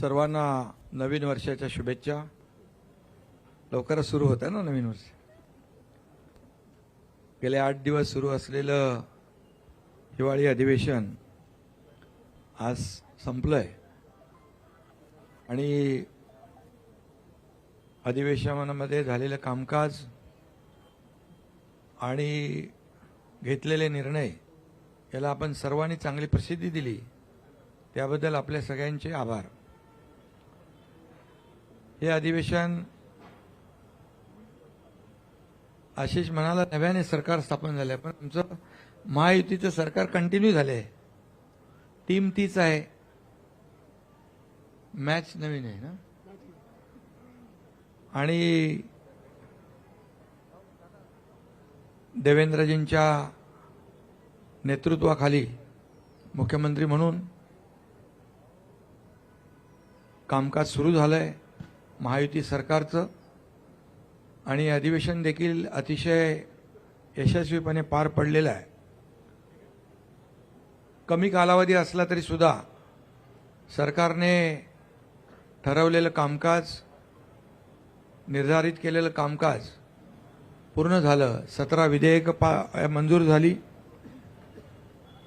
सर्वांना नवीन वर्षाच्या शुभेच्छा. लवकरच सुरू होतं ना नवीन वर्ष? गेले आठ दिवस सुरू असलेलं हिवाळी अधिवेशन आज संपलंय. आणि अधिवेशनामध्ये झालेलं कामकाज आणि घेतलेले निर्णय याला आपण सर्वांनी चांगली प्रसिद्धी दिली. त्याबद्दल आपल्या सगळ्यांचे आभार. हे अधिवेशन आशिष म्हणाला नव्याने सरकार स्थापन झालंय पण आमचं महायुतीचं सरकार कंटिन्यू झालं आहे. टीम तीच आहे. मॅच नवीन आहे ना? आणि देवेंद्रजींच्या नेतृत्वाखाली मुख्यमंत्री म्हणून कामकाज सुरू झालं आहे महायुती सरकारचं आणि अधिवेशन देखील अतिशय यशस्वीपणे पार पडलेलं आहे. कमी कालावधी असला तरी सुद्धा सरकारने ठरवलेलं कामकाज निर्धारित केलेलं कामकाज पूर्ण झालं. सतरा विधेयकं पा मंजूर झाली.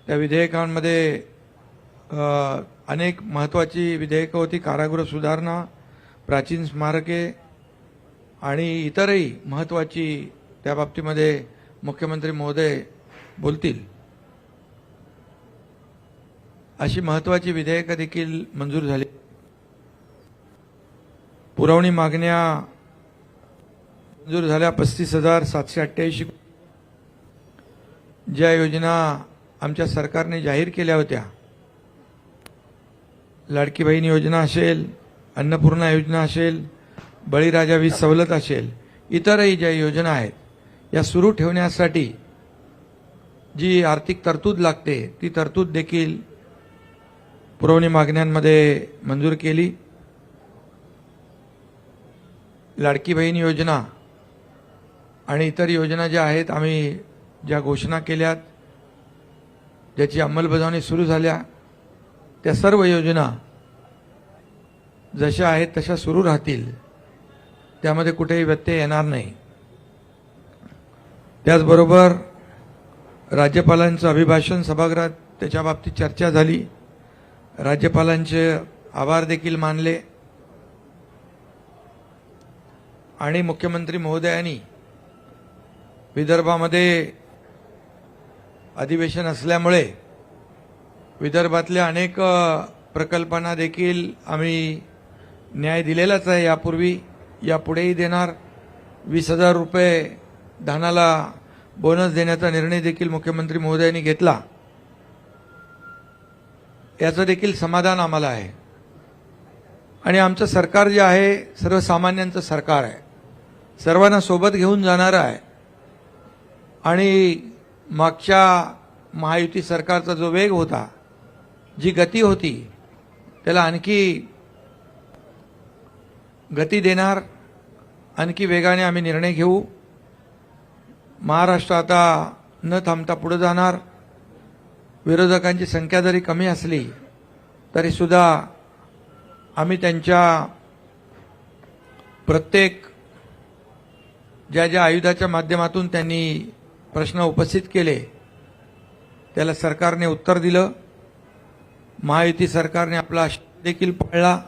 त्या विधेयकांमध्ये अनेक महत्त्वाची विधेयकं होती. कारागृह सुधारणा प्राचीन स्मारके आणि इतरही महत्त्वाची त्या बाबतीमध्ये मुख्यमंत्री महोदय बोलतील. अशी महत्त्वाची विधेयकं देखील मंजूर झाली. पुरवणी मागण्या मंजूर झाल्या पस्तीस हजार सातशे अठ्ठ्याऐंशी ज्या योजना आमच्या सरकारने जाहीर केल्या होत्या. लाडकी बहीण योजना असेल अन्नपूर्णा योजना असेल बळीराजा वीज सवलत असेल इतरही ज्या योजना आहेत या सुरू ठेवण्यासाठी जी आर्थिक तरतूद लागते ती तरतूद देखील पुरवणी मागण्यांमध्ये मंजूर केली. लाडकी बहीण योजना आणि इतर योजना ज्या आहेत आम्ही ज्या घोषणा केल्यात ज्याची अंमलबजावणी सुरू झाल्या त्या सर्व योजना जशा आहेत तशा सुरू राहतील. त्यामध्ये कुठेही व्यत्यय येणार नाही. त्याचबरोबर राज्यपालांचं अभिभाषण सभागृहात त्याच्या बाबतीत चर्चा झाली. राज्यपालांचे आभार देखील मानले. आणि मुख्यमंत्री महोदयांनी विदर्भामध्ये अधिवेशन असल्यामुळे विदर्भातल्या अनेक प्रकल्पांना देखील आम्ही न्याय दिलेलाच आहे. यापूर्वी यापुढेही देणार. वीस हजार रुपये धानाला बोनस देण्याचा निर्णय देखील मुख्यमंत्री महोदयांनी घेतला. याचं देखील समाधान आम्हाला आहे. आणि आमचं सरकार जे आहे सर्वसामान्यांचं सरकार आहे. सर्वांना सोबत घेऊन जाणारं आहे. आणि मागच्या महायुती सरकारचा जो वेग होता जी गती होती त्याला आणखी गती देणार आणखी वेगाने आम्ही निर्णय घेऊ. महाराष्ट्र आता न थांबता पुढे जाणार. विरोधकांची संख्या जरी कमी असली तरीसुद्धा आम्ही त्यांच्या प्रत्येक ज्या ज्या आयुधाच्या माध्यमातून त्यांनी प्रश्न उपस्थित केले त्याला सरकारने उत्तर दिलं. महायुती सरकारने आपला देखील पाळला.